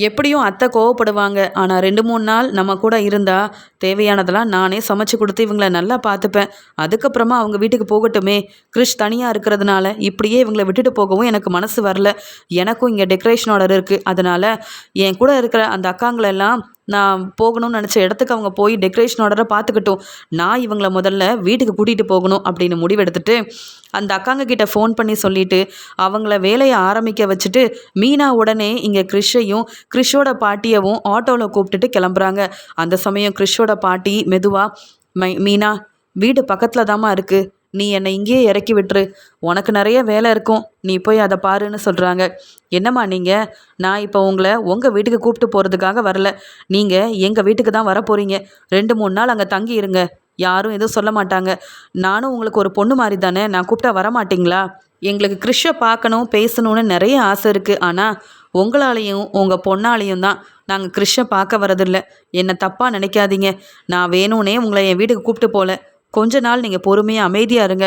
எப்படியும் அத்தை கோவப்படுவாங்க. ஆனால் ரெண்டு மூணு நாள் நம்ம கூட இருந்தால் தேவையானதெல்லாம் நானே சமைச்சு கொடுத்து இவங்களை நல்லா பார்த்துப்பேன். அதுக்கப்புறமா அவங்க வீட்டுக்கு போகட்டுமே. கிறிஷ் தனியாக இருக்கிறதுனால இப்படியே இவங்களை விட்டுட்டு போகவும் எனக்கு மனசு வரல. எனக்கும் இங்கே டெக்கரேஷன் ஆர்டர் இருக்குது அதனால் என் கூட இருக்கிற அந்த அக்காங்களெல்லாம் நான் போகணும்னு நினச்ச இடத்துக்கு அவங்க போய் டெக்கரேஷன் ஆர்டரை பார்த்துக்கிட்டோம். நான் இவங்களை முதல்ல வீட்டுக்கு கூட்டிகிட்டு போகணும் அப்படின்னு முடிவெடுத்துட்டு அந்த அக்காங்க கிட்ட ஃபோன் பண்ணி சொல்லிட்டு அவங்கள வேலையை ஆரம்பிக்க வச்சுட்டு மீனா உடனே இங்கே கிறிஷையும் கிறிஷோட பாட்டியவும் ஆட்டோவில் கூப்பிட்டுட்டு கிளம்புறாங்க. அந்த சமயம் கிறிஷோட பாட்டி மெதுவாக மை மீனா வீடு பக்கத்தில் தாம்மா இருக்குது நீ என்னை இங்கேயே இறக்கி விட்டுரு. உனக்கு நிறைய வேலை இருக்கும். நீ போய் அதை பாருன்னு சொல்கிறாங்க என்னம்மா நீங்கள் நான் இப்போ உங்களை உங்கள் வீட்டுக்கு கூப்பிட்டு போகிறதுக்காக வரல. நீங்கள் எங்கள் வீட்டுக்கு தான் வர போகிறீங்க ரெண்டு மூணு நாள் அங்கே தங்கி இருங்க. யாரும் எதுவும் சொல்ல மாட்டாங்க. நானும் உங்களுக்கு ஒரு பொண்ணு மாதிரி தானே? நான் கூப்பிட்டா வர மாட்டிங்களா எங்களுக்கு கிறிஷை பார்க்கணும் பேசணும்னு நிறைய ஆசை இருக்குது ஆனால் உங்களாலையும் உங்கள் பொண்ணாலையும் தான் நாங்கள் கிறிஷை பார்க்க வரதில்லை என்னை தப்பாக நினைக்காதீங்க. நான் வேணும்னே உங்களை என் வீட்டுக்கு கூப்பிட்டு போகல கொஞ்ச நாள் நீங்கள் பொறுமையாக அமைதியாக இருங்க.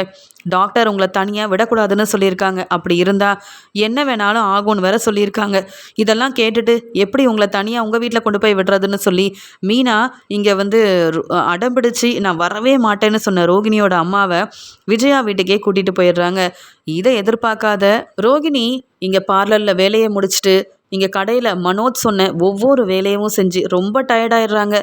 டாக்டர் உங்களை தனியாக விடக்கூடாதுன்னு சொல்லியிருக்காங்க. அப்படி இருந்தால் என்ன வேணாலும் ஆகும்னு வேற சொல்லியிருக்காங்க. இதெல்லாம் கேட்டுட்டு எப்படி உங்களை தனியாக உங்கள் வீட்டில் கொண்டு போய் விடுறதுன்னு சொல்லி மீனா இங்கே வந்து அடம்பிடிச்சு நான் வரவே மாட்டேன்னு சொன்ன ரோகிணியோட அம்மாவை விஜயா வீட்டுக்கே கூட்டிகிட்டு போயிடுறாங்க. இதை எதிர்பார்க்காத ரோகிணி இங்கே பார்லரில் வேலையை முடிச்சுட்டு இங்கே கடையில் மனோஜ் சொன்ன ஒவ்வொரு வேலையும் செஞ்சு ரொம்ப டயர்டாயிடுறாங்க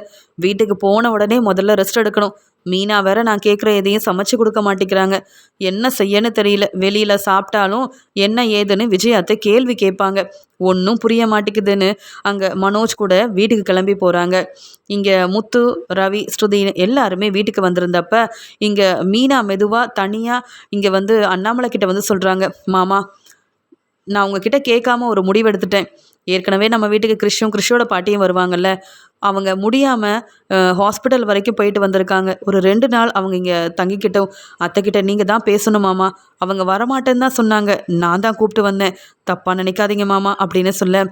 வீட்டுக்கு போன உடனே முதல்ல ரெஸ்ட் எடுக்கணும். மீனா வேற நான் கேட்குற எதையும் சமைச்சு கொடுக்க மாட்டேங்கிறாங்க. என்ன செய்யன்னு தெரியல. வெளியில் சாப்பிட்டாலும் என்ன ஏதுன்னு விஜயாத்தை கேள்வி கேட்பாங்க. ஒன்றும் புரிய மாட்டேங்குதுன்னு அங்கே மனோஜ் கூட வீட்டுக்கு கிளம்பி போகிறாங்க இங்கே முத்து ரவி ஸ்ருதி எல்லாருமே வீட்டுக்கு வந்திருந்தப்ப இங்கே மீனா மெதுவாக தனியாக இங்கே வந்து அண்ணாமலை கிட்ட வந்து சொல்கிறாங்க மாமா நான் உங்ககிட்ட கேட்காம ஒரு முடிவு எடுத்துட்டேன் ஏற்கனவே நம்ம வீட்டுக்கு கிறிஷும் கிறிஷோட பாட்டியும் வருவாங்கல்ல அவங்க முடியாமல் ஹாஸ்பிட்டல் வரைக்கும் போயிட்டு வந்திருக்காங்க. ஒரு ரெண்டு நாள் அவங்க இங்கே தங்கிக்கிட்டோம். அத்தைக்கிட்ட நீங்கள் தான் பேசணும் மாமா. அவங்க வரமாட்டேன்னு தான் சொன்னாங்க. நான் தான் கூப்பிட்டு வந்தேன். தப்பாக நினைக்காதீங்க மாமா அப்படின்னு சொல்ல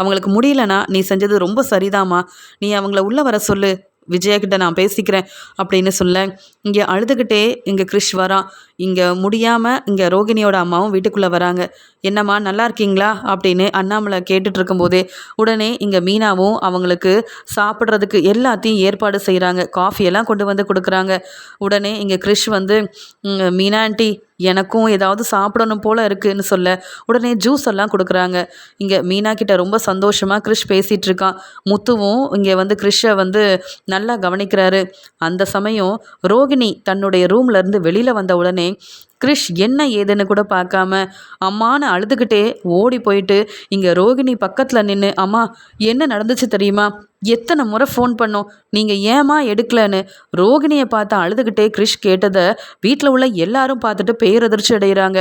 அவங்களுக்கு முடியலனா நீ செஞ்சது ரொம்ப சரிதாம்மா. நீ அவங்கள உள்ளே வர சொல்லு. விஜயாக்கிட்ட நான் பேசிக்கிறேன் அப்படின்னு சொல்ல இங்கே அழுதுகிட்டே இங்கே கிறிஷ் வரான் இங்கே முடியாமல் இங்கே ரோகிணியோட அம்மாவும் வீட்டுக்குள்ளே வராங்க. என்னம்மா நல்லா இருக்கீங்களா? அப்படின்னு அண்ணாமலை கேட்டுட்டு இருக்கும்போதே உடனே இங்கே மீனாவும் அவங்களுக்கு சாப்பிட்றதுக்கு எல்லாத்தையும் ஏற்பாடு செய்கிறாங்க காஃபியெல்லாம் கொண்டு வந்து கொடுக்குறாங்க. உடனே இங்கே கிறிஷ் வந்து "ம், மீனா ஆண்டி எனக்கும் ஏதாவது சாப்பிடணும் போல இருக்குன்னு சொல்ல உடனே ஜூஸ் எல்லாம் கொடுக்குறாங்க. இங்கே மீனா கிட்ட ரொம்ப சந்தோஷமாக கிறிஷ் பேசிகிட்டு இருக்கான். முத்துவும் இங்கே வந்து கிறிஷை வந்து நல்லா கவனிக்கிறாரு. அந்த சமயம் ரோகிணி தன்னுடைய ரூம்லேருந்து வெளியில் வந்த உடனே கிறிஷ் என்ன ஏதுன்னு கூட பார்க்காம அம்மான்னு அழுதுகிட்டே ஓடி போயிட்டு இங்கே ரோகிணி பக்கத்தில் நின்று அம்மா என்ன நடந்துச்சு தெரியுமா? எத்தனை முறை ஃபோன் பண்ணோம்? நீங்கள் ஏமா எடுக்கலன்னு? ரோகிணியை பார்த்து அழுதுகிட்டே கிறிஷ் கேட்டதை வீட்டில் உள்ள எல்லாரும் பார்த்துட்டு பேரதிர்ச்சி அடைகிறாங்க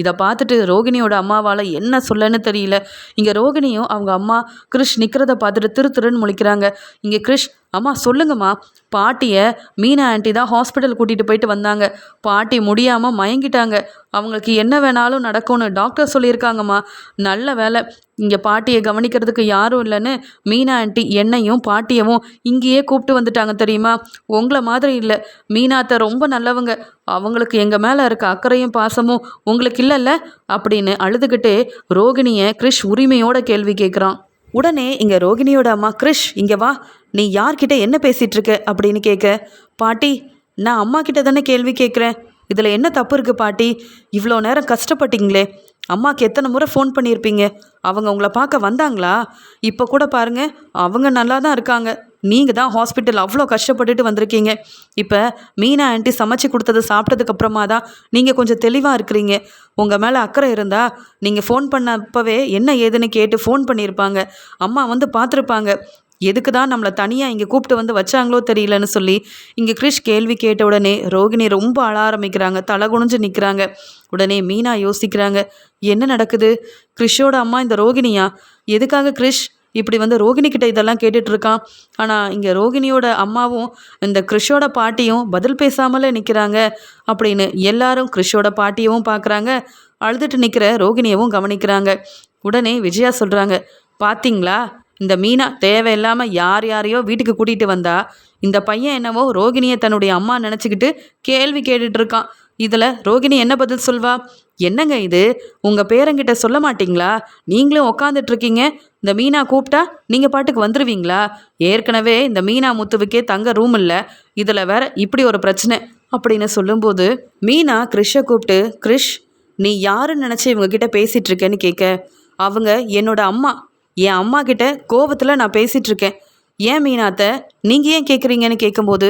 இதை பார்த்துட்டு ரோகிணியோட அம்மாவால் என்ன சொல்லன்னு தெரியல. இங்கே ரோகிணியும் அவங்க அம்மா கிறிஷ் நிற்கிறத பார்த்துட்டு திரு திருன்னு முழிக்கிறாங்க. இங்கே கிறிஷ் அம்மா சொல்லுங்கம்மா. பாட்டியை மீனா ஆண்டி தான் ஹாஸ்பிட்டல் கூட்டிகிட்டு போயிட்டு வந்தாங்க. பாட்டி முடியாமல் மயங்கிட்டாங்க. அவங்களுக்கு என்ன வேணாலும் நடக்கும்னு டாக்டர் சொல்லியிருக்காங்கம்மா. நல்ல வேலை. இங்கே பாட்டியை கவனிக்கிறதுக்கு யாரும் இல்லைன்னு மீனா ஆண்டி என்னையும் பாட்டியவும் இங்கேயே கூப்பிட்டு வந்துட்டாங்க தெரியுமா? உங்களை மாதிரி இல்லை. மீனாத்தை ரொம்ப நல்லவங்க. அவங்களுக்கு எங்கள் மேலே இருக்க அக்கறையும் பாசமும் உங்களுக்கு இல்லைல்ல? அப்படின்னு அழுதுகிட்டே ரோகிணியை கிறிஷ் உரிமையோட கேள்வி கேட்குறான் உடனே இங்கே ரோகிணியோட அம்மா கிருஷ் இங்கே வா. நீ யார்கிட்ட என்ன பேசிகிட்டு இருக்க அப்படின்னு கேட்க பாட்டி நான் அம்மா கிட்ட தானே கேள்வி கேட்குறேன். இதில் என்ன தப்பு இருக்குது பாட்டி? இவ்வளோ நேரம் கஷ்டப்பட்டீங்களே. அம்மாவுக்கு எத்தனை முறை ஃபோன் பண்ணியிருப்பீங்க? அவங்க உங்களை பார்க்க வந்தாங்களா? இப்போ கூட பாருங்கள் அவங்க நல்லா தான் இருக்காங்க. நீங்கள் தான் ஹாஸ்பிட்டல் அவ்வளோ கஷ்டப்பட்டுட்டு வந்திருக்கீங்க. இப்போ மீனா ஆண்டி சமைச்சு கொடுத்ததை சாப்பிட்டதுக்கப்புறமா தான் நீங்கள் கொஞ்சம் தெளிவாக இருக்கிறீங்க. உங்கள் மேலே அக்கறை இருந்தால் நீங்கள் ஃபோன் பண்ணப்பவே என்ன ஏதுன்னு கேட்டு ஃபோன் பண்ணியிருப்பாங்க. அம்மா வந்து பார்த்துருப்பாங்க. எதுக்கு தான் நம்மளை தனியாக இங்கே கூப்பிட்டு வந்து வச்சாங்களோ தெரியலன்னு சொல்லி இங்கே கிரிஷ் கேள்வி கேட்ட உடனே ரோகிணி ரொம்ப அழ ஆரம்பிக்கிறாங்க தலை குனிஞ்சு நிற்கிறாங்க உடனே மீனா யோசிக்கிறாங்க என்ன நடக்குது? கிறிஷோட அம்மா இந்த ரோகிணியா? எதுக்காக கிரிஷ் இப்படி வந்து ரோகிணி கிட்ட இதெல்லாம் கேட்டுட்டு இருக்கான்? ஆனால் இங்கே ரோகிணியோட அம்மாவும் இந்த கிறிஷோட பாட்டியும் பதில் பேசாமலே நிற்கிறாங்க அப்படின்னு எல்லாரும் கிறிஷோட பாட்டியவும் பார்க்குறாங்க அழுதுட்டு நிற்கிற ரோகிணியவும் கவனிக்கிறாங்க. உடனே விஜயா சொல்கிறாங்க பார்த்தீங்களா இந்த மீனா தேவையில்லாமல் யார் யாரையோ வீட்டுக்கு கூட்டிகிட்டு வந்தா இந்த பையன் என்னவோ ரோகிணியை தன்னுடைய அம்மா நினச்சிக்கிட்டு கேள்வி கேட்டுட்டு இருக்கான். இதில் ரோகிணி என்ன பதில் சொல்வா? என்னங்க இது? உங்கள் பேரங்கிட்ட சொல்ல மாட்டீங்களா? நீங்களும் உக்காந்துட்ருக்கீங்க இந்த மீனா கூப்பிட்டா நீங்கள் பாட்டுக்கு வந்துடுவீங்களா ஏற்கனவே இந்த மீனா முத்துவுக்கே தங்க ரூம் இல்லை. இதில் வேற இப்படி ஒரு பிரச்சனை. அப்படின்னு சொல்லும்போது மீனா கிறிஷை கூப்பிட்டு கிறிஷ் நீ யாருன்னு நினச்சி இவங்க கிட்ட பேசிகிட்டு இருக்கேன்னு கேட்க அவங்க என்னோட அம்மா என் அம்மா கிட்ட கோவத்தில் நான் பேசிகிட்டு இருக்கேன். ஏன் மீனாத்த நீங்கள் ஏன் கேட்குறீங்கன்னு கேட்கும்போது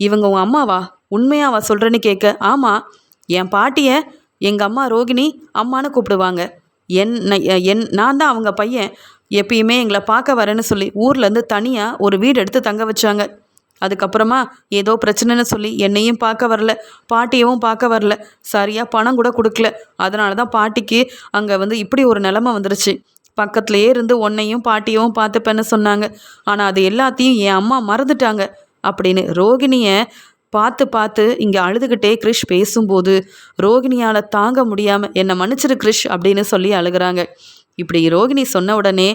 இவங்க உங்கள் அம்மாவா? உண்மையாவா சொல்கிறேன்னு கேட்க ஆமாம் என் பாட்டியை எங்கள் அம்மா ரோகிணி அம்மான்னு கூப்பிடுவாங்க. என் என் நான் தான் அவங்க பையன். எப்பயுமே எங்களை பார்க்க வரேன்னு சொல்லி ஊர்லேருந்து தனியாக ஒரு வீடு எடுத்து தங்க வச்சாங்க. அதுக்கப்புறமா ஏதோ பிரச்சனைன்னு சொல்லி என்னையும் பார்க்க வரல பாட்டியவும் பார்க்க வரல. சரியாக பணம் கூட கொடுக்கல. அதனால தான் பாட்டிக்கு அங்கே வந்து இப்படி ஒரு நிலமை வந்துருச்சு. பக்கத்துலேயே இருந்து உன்னையும் பாட்டியவும் பார்த்துப்பேன்னு சொன்னாங்க. ஆனால் அது எல்லாத்தையும் என் அம்மா மறந்துட்டாங்க. அப்படின்னு ரோகிணியை பார்த்து பார்த்து இங்கே அழுதுகிட்டே கிறிஷ் பேசும்போது ரோகிணியால் தாங்க முடியாமல் என்னை மன்னிச்சிரு கிறிஷ் அப்படின்னு சொல்லி அழுகுறாங்க. இப்படி ரோகிணி சொன்ன உடனே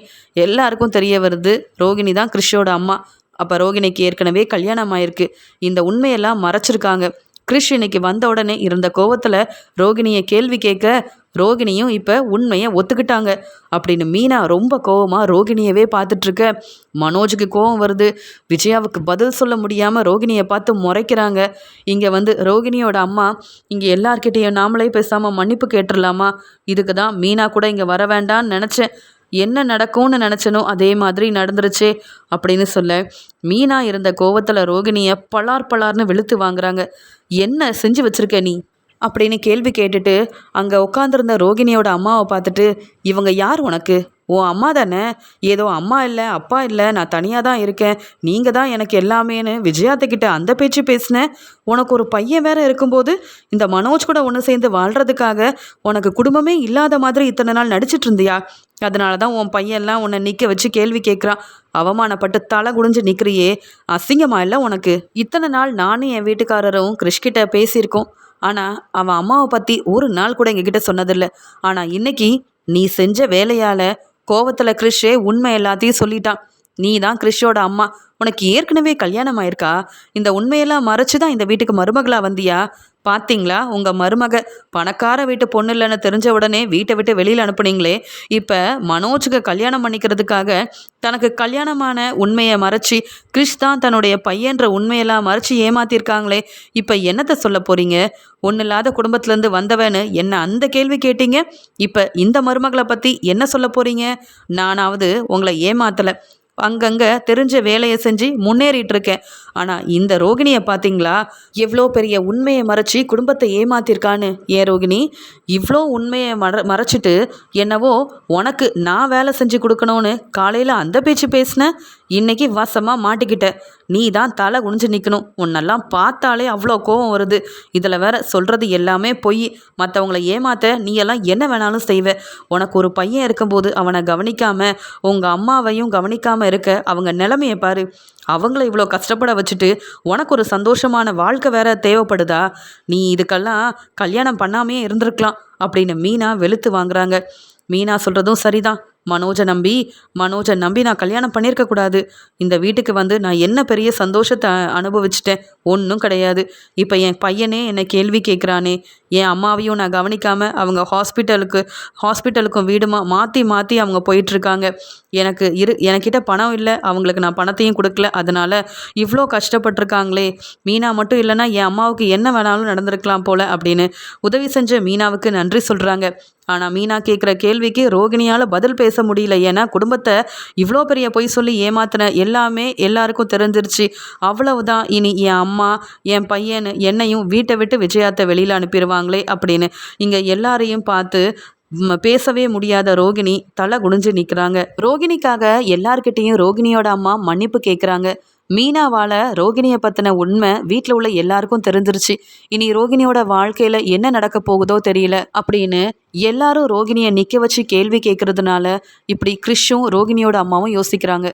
எல்லாருக்கும் தெரிய வருது ரோகிணி தான் கிறிஷோட அம்மா. அப்போ ரோகிணிக்கு ஏற்கனவே கல்யாணம் ஆயிருக்கு. இந்த உண்மையெல்லாம் மறைச்சிருக்காங்க. கிறிஷ் இன்னைக்கு வந்த உடனே இருந்த கோவத்தில் ரோகிணியை கேள்வி கேட்க ரோகிணியும் இப்போ உண்மையை ஒத்துக்கிட்டாங்க. அப்படின்னு மீனா ரொம்ப கோவமாக ரோகிணியவே பார்த்துட்ருக்க. மனோஜுக்கு கோவம் வருது. விஜயாவுக்கு பதில் சொல்ல முடியாமல் ரோகிணியை பார்த்து முறைக்கிறாங்க. இங்கே வந்து ரோகிணியோட அம்மா இங்கே எல்லார்கிட்டேயும் நாமளே பேசாமல் மன்னிப்பு கேட்டுடலாமா இதுக்கு தான் மீனா கூட இங்கே வர வேண்டான்னு நினச்சேன். என்ன நடக்கும்னு நினச்சனோ அதே மாதிரி நடந்துருச்சே அப்படின்னு சொல்ல மீனா இருந்த கோவத்தில் ரோகிணியை பலார் பலார்னு வெளுத்து வாங்குறாங்க. என்ன செஞ்சு வச்சுருக்க நீ? அப்படின்னு கேள்வி கேட்டுட்டு அங்கே உட்காந்துருந்த ரோகிணியோட அம்மாவை பார்த்துட்டு இவங்க யார் உனக்கு? உன் அம்மா தானே? ஏதோ அம்மா இல்லை அப்பா இல்லை நான் தனியாக தான் இருக்கேன். நீங்கள் தான் எனக்கு எல்லாமேன்னு விஜயாத்தக்கிட்ட அந்த பேச்சு பேசினேன் உனக்கு ஒரு பையன் வேற இருக்கும்போது இந்த மனோஜ் கூட ஒன்று சேர்ந்து வாழ்கிறதுக்காக உனக்கு குடும்பமே இல்லாத மாதிரி இத்தனை நாள் நடிச்சிட்டு இருந்தியா? அதனால தான் உன் பையன்லாம் உன்னை நிற்க வச்சு கேள்வி கேட்குறான் அவமானப்பட்டு தலை குடிஞ்சு நிற்கிறியே அசிங்கமா இல்லை உனக்கு? இத்தனை நாள் நானும் என் வீட்டுக்காரரும் கிறிஷ்கிட்ட பேசியிருக்கோம். ஆனால் அவன் அம்மாவை பற்றி ஒரு நாள் கூட எங்ககிட்ட சொன்னதில்லை. ஆனால் இன்னைக்கு நீ செஞ்ச வேலையால் கோவத்தில் கிறிஷே உண்மை எல்லாத்தையும் சொல்லிட்டான் நீ தான் கிறிஷோட அம்மா. உனக்கு ஏற்கனவே கல்யாணம் ஆயிருக்கா இந்த உண்மையெல்லாம் மறைச்சு தான் இந்த வீட்டுக்கு மருமகளா வந்தியா? பார்த்தீங்களா உங்கள் மருமக பணக்கார வீட்டு பொண்ணு இல்லைன்னு தெரிஞ்ச உடனே வீட்டை விட்டு வெளியில் அனுப்புனீங்களே. இப்போ மனோஜுக்கு கல்யாணம் பண்ணிக்கிறதுக்காக தனக்கு கல்யாணமான உண்மையை மறைச்சி கிறிஷ் தான் தன்னுடைய பையன்ற உண்மையெல்லாம் மறைச்சி ஏமாத்திருக்காங்களே. இப்போ என்னத்தை சொல்ல போகிறீங்க ஒன்றும் இல்லாத குடும்பத்துலேருந்து வந்தவன்னு என்ன அந்த கேள்வி கேட்டீங்க? இப்போ இந்த மருமகளை பற்றி என்ன சொல்ல போகிறீங்க நானாவது உங்களை ஏமாத்தலை. அங்கங்கே தெரிஞ்ச வேலையை செஞ்சு முன்னேறிட்டு இருக்கேன் ஆனால் இந்த ரோகிணியை பார்த்தீங்களா எவ்வளோ பெரிய உண்மையை மறைச்சி குடும்பத்தை ஏமாத்திருக்கான்னு. ஏன் ரோகிணி? இவ்வளோ உண்மையை மற மறைச்சிட்டு என்னவோ உனக்கு நான் வேலை செஞ்சு கொடுக்கணும்னு காலையில் அந்த பேச்சு பேசினேன் இன்னைக்கு வசமாக மாட்டிக்கிட்ட. நீ தான் தலை குனிஞ்சு நிற்கணும் உன்னெல்லாம் பார்த்தாலே அவ்வளோ கோவம் வருது. இதில் வேற சொல்கிறது எல்லாமே பொய். மற்றவங்கள ஏமாத்த நீ எல்லாம் என்ன வேணாலும் செய்வ. உனக்கு ஒரு பையன் இருக்கும்போது அவனை கவனிக்காம உங்கள் அம்மாவையும் கவனிக்காமல் இருக்க அவங்க நிலமையை பாரு. அவங்கள இவ்வளோ கஷ்டப்பட வச்சுட்டு உனக்கு ஒரு சந்தோஷமான வாழ்க்கை வேற தேவைப்படுதா? நீ இதுக்கெல்லாம் கல்யாணம் பண்ணாமே இருந்திருக்கலாம் அப்படின்னு மீனா வெளுத்து வாங்குறாங்க. மீனா சொல்கிறதும் சரிதான். மனோஜை நம்பி மனோஜை நம்பி நான் கல்யாணம் பண்ணியிருக்க கூடாது. இந்த வீட்டுக்கு வந்து நான் என்ன பெரிய சந்தோஷத்தை அனுபவிச்சிட்டேன்? ஒன்றும் கிடையாது. இப்போ என் பையனே என்னை கேள்வி கேட்குறானே. என் அம்மாவையும் நான் கவனிக்காமல் அவங்க ஹாஸ்பிட்டலுக்கு ஹாஸ்பிட்டலுக்கும் வீடுமா மாற்றி மாற்றி அவங்க போயிட்டுருக்காங்க. எனக்கு இரு எனக்கிட்ட பணம் இல்லை. அவங்களுக்கு நான் பணத்தையும் கொடுக்கல. அதனால் இவ்வளோ கஷ்டப்பட்டிருக்காங்களே. மீனா மட்டும் இல்லைன்னா என் அம்மாவுக்கு என்ன வேணாலும் நடந்திருக்கலாம் போல் அப்படின்னு உதவி செஞ்ச மீனாவுக்கு நன்றி சொல்கிறாங்க ஆனால் மீனா கேட்குற கேள்விக்கு ரோகிணியால் பதில் பேச முடியல. ஏன்னா குடும்பத்தை இவ்வளோ பெரிய பொய் சொல்லி ஏமாத்தின எல்லாமே எல்லாருக்கும் தெரிஞ்சிருச்சு. அவ்வளவுதான். இனி என் அம்மா என் பையன் என்னையும் வீட்டை விட்டு விஜயாத்தை வெளியில் அனுப்பிடுவாங்களே அப்படின்னு இங்கே எல்லாரையும் பார்த்து பேசவே முடியாத ரோகிணி தலை குனிஞ்சு நிற்கிறாங்க ரோகிணிக்காக எல்லார்கிட்டேயும் ரோகிணியோட அம்மா மன்னிப்பு கேட்குறாங்க மீனாவால் ரோகிணியை பற்றின உண்மை வீட்டில் உள்ள எல்லாருக்கும் தெரிஞ்சிருச்சு. இனி ரோகிணியோட வாழ்க்கையில் என்ன நடக்க போகுதோ தெரியல. அப்படின்னு எல்லாரும் ரோகிணியை நிற்க வச்சு கேள்வி கேட்கறதுனால இப்படி கிறிஷும் ரோகிணியோட அம்மாவும் யோசிக்கிறாங்க.